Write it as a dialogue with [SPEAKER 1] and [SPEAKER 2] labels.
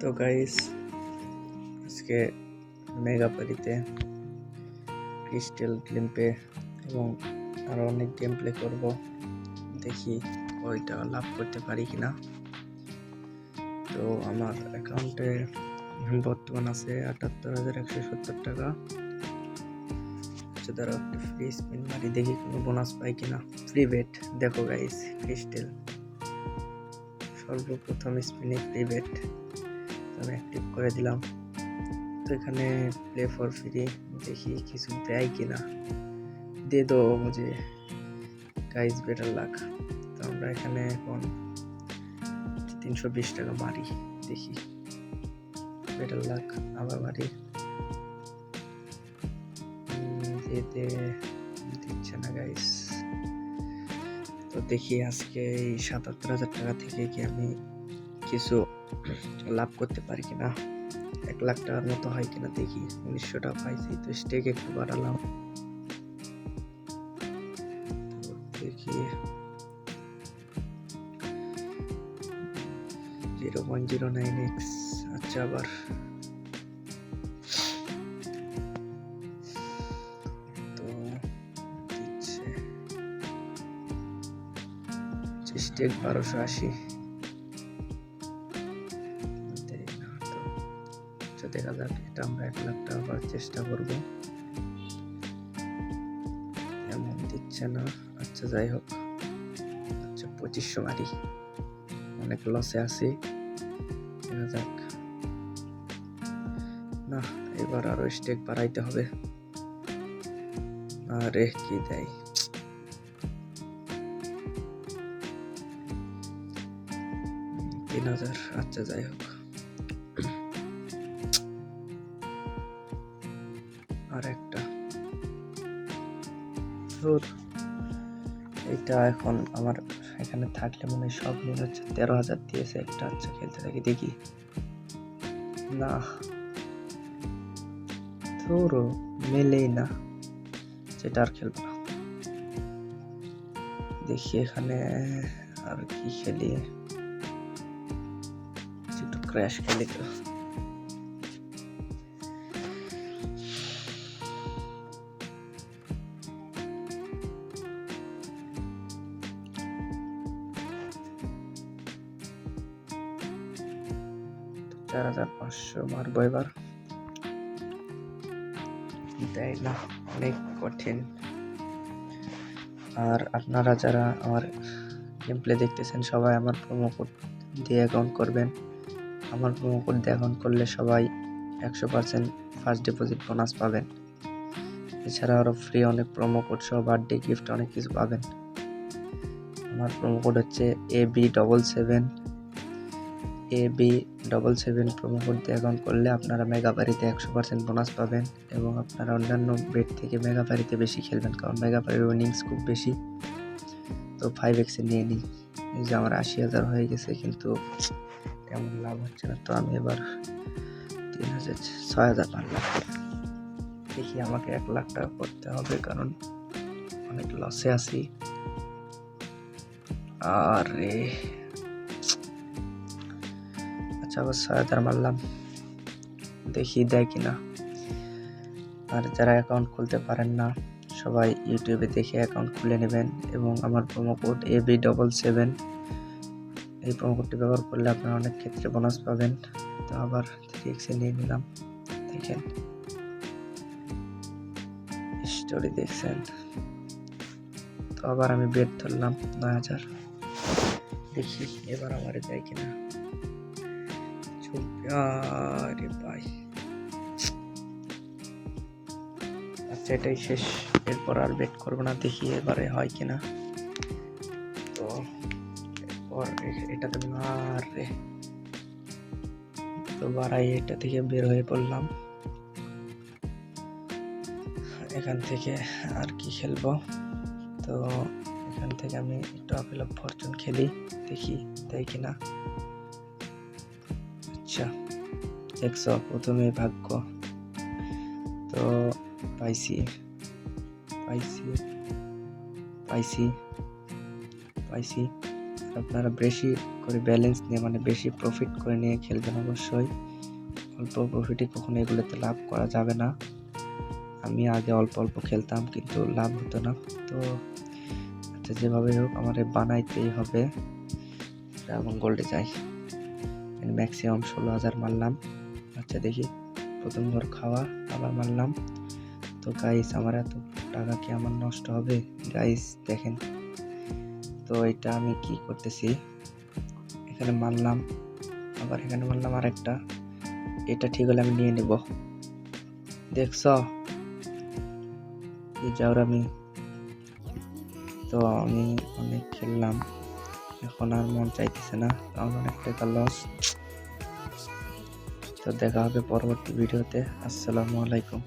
[SPEAKER 1] তো গাইস আজকে মেগাপারিতে ক্রিস্টাল গ্লিম্পে এবং আরও অনেক গেম প্লে করব। দেখি ওইটা লাভ করতে পারি কিনা। তো আমার অ্যাকাউন্টে বর্তমান আছে আটাত্তর হাজার একশো সত্তর টাকা। আচ্ছা ধরো একটা ফ্রি স্পিন মারি, দেখি কোনো বোনাস পাই কিনা। ফ্রি বেট দেখো গাইস ক্রিস্টেল সর্বপ্রথম স্পিনে ফ্রি বেট আমি অ্যাক্টিভ করে দিলাম। তো এখানে প্লে ফর ফ্রি দেখি কিছু দেয় কিনা। দে দো মুঝে গাইজ বেটার লাখ তো আমরা এখানে এখন তিনশো বিশ টাকা মারি দেখি। বেটার লাখ আবার মারি দিতে দিচ্ছে না গাইস তো দেখি আজকে এই সাতাত্তর হাজার টাকা থেকে কি আমি কিছু লাভ করতে পারি কিনা? এক লাখ টাকার মতো হয় কিনা দেখি। উনিশশো টাকা পাইছি, তো স্টেক একটু বাড়ালাম। দেখি। Zero point zero nine x আচ্ছা আবার। স্টেক বারোশো আশি। দেখা যাক এটা আমরা এক লাখ টাকা করার চেষ্টা করব। এমন দিচ্ছে না। আচ্ছা যাই হোক। আচ্ছা পঁচিশশো মারি অনেক লসে আছি। দেখা যাক। না, এবার আরও স্টেক বাড়াইতে হবে। আরে, কি দেয়? তিন হাজার। আচ্ছা যাই হোক। ধুর এটা এখন আমার এখানে থাকলে মনে হয় সব মিল হচ্ছে তেরো হাজার দিয়েছে একটা আচ্ছা খেলতে থাকি, দেখি। না। ধরো, মেলেই না। সেটা আর খেলব না। দেখি এখানে আর কি খেলি। একটু ক্র্যাশ খেলি তো। চার হাজার পাঁচশো মারবো এবার। দেয় না, অনেক কঠিন। আর আপনারা যারা আমার গেম প্লে দেখতেছেন, সবাই আমার প্রোমো কোড দিয়ে অ্যাকাউন্ট করবেন। আমার প্রোমো কোড দিয়ে অ্যাকাউন্ট করলে সবাই একশো পার্সেন্ট ফার্স্ট ডিপোজিট বোনাস পাবেন। এছাড়া আরও ফ্রি অনেক প্রোমো কোড সহ বার্থডে গিফট অনেক কিছু পাবেন। আমার প্রোমো কোড হচ্ছে A B double seven A B double seven promo code দিয়ে অ্যাকাউন্ট করলে আপনারা মেগা বাড়িতে একশো পার্সেন্ট বোনাস পাবেন এবং আপনারা অন্যান্য বেড থেকে মেগা বাড়িতে বেশি খেলবেন কারণ মেগা বাড়ির উইনিংস খুব বেশি। তো ফাইভ এক্সে নিয়ে নিই এই যে আমার আশি হাজার হয়ে গেছে কিন্তু তেমন লাভ হচ্ছে না। তো আমি এবার তিন হাজার ছয় হাজার পারলাম দেখি আমাকে এক লাখ টাকা করতে হবে কারণ অনেক লসে আছি। আরে ছয় হাজার মারলাম। দেখি দেয় কিনা। আর যারা অ্যাকাউন্ট খুলতে পারেন না, সবাই ইউটিউবে দেখে অ্যাকাউন্ট খুলে নেবেন এবং আমার promo code A B double seven এই প্রোমো কোডটি ব্যবহার করলে আপনারা অনেক ক্ষেত্রে বোনাস পাবেন। তো আবার থ্রি এক্সে নিয়ে নিলাম। দেখেন। স্টোরি দেখছেন। তো আবার আমি বেড ধরলাম নয় হাজার। দেখি এবার আমার দেয় কিনা। চলবে আরে ভাই। আচ্ছা এটাই শেষ। এরপর আর বেট করব না, দেখি এবারে হয় কিনা। তো, এরপর এ- এটাতে মার রে তো বাড়াই এটা থেকে বের হয়ে পড়লাম। এখান থেকে আর কি খেলব? তো, এখান থেকে আমি একটু আপেল ফরচুন খেলি, দেখি তাই কিনা। আচ্ছা দেখছ, প্রথমে ভাগ্য। তো পাইছি পাইছি পাইছি পাইছি। আপনারা বেশি করে ব্যালেন্স নিয়ে মানে বেশি প্রফিট করে নিয়ে খেলবেন অবশ্যই। অল্প প্রফিটে কখনো এগুলোতে লাভ করা যাবে না। আমি আগে অল্প অল্প খেলতাম, কিন্তু লাভ হতো না। তো আচ্ছা যেভাবে হোক, আমার বানাইতেই হবে। এবং গোল্ডে যাই। ম্যাক্সিমাম ষোলো হাজার মারলাম। আচ্ছা দেখি। প্রথম ঘর খাওয়া, আবার মারলাম। তো গাইস আমার এত টাকা কি আমার নষ্ট হবে? গাইস দেখেন। তো এটা আমি কি করতেছি? এখানে মারলাম, আবার এখানে মারলাম আর একটা এটা ঠিক হলে আমি নিয়ে নেব। দেখছ? যাওয়ার আমি তো আমি অনেক খেললাম। এখন আর মন চাইতেছে না কারণ অনেক টাকা লস তো দেখা হবে পরবর্তী ভিডিওতে। আসসালামু আলাইকুম।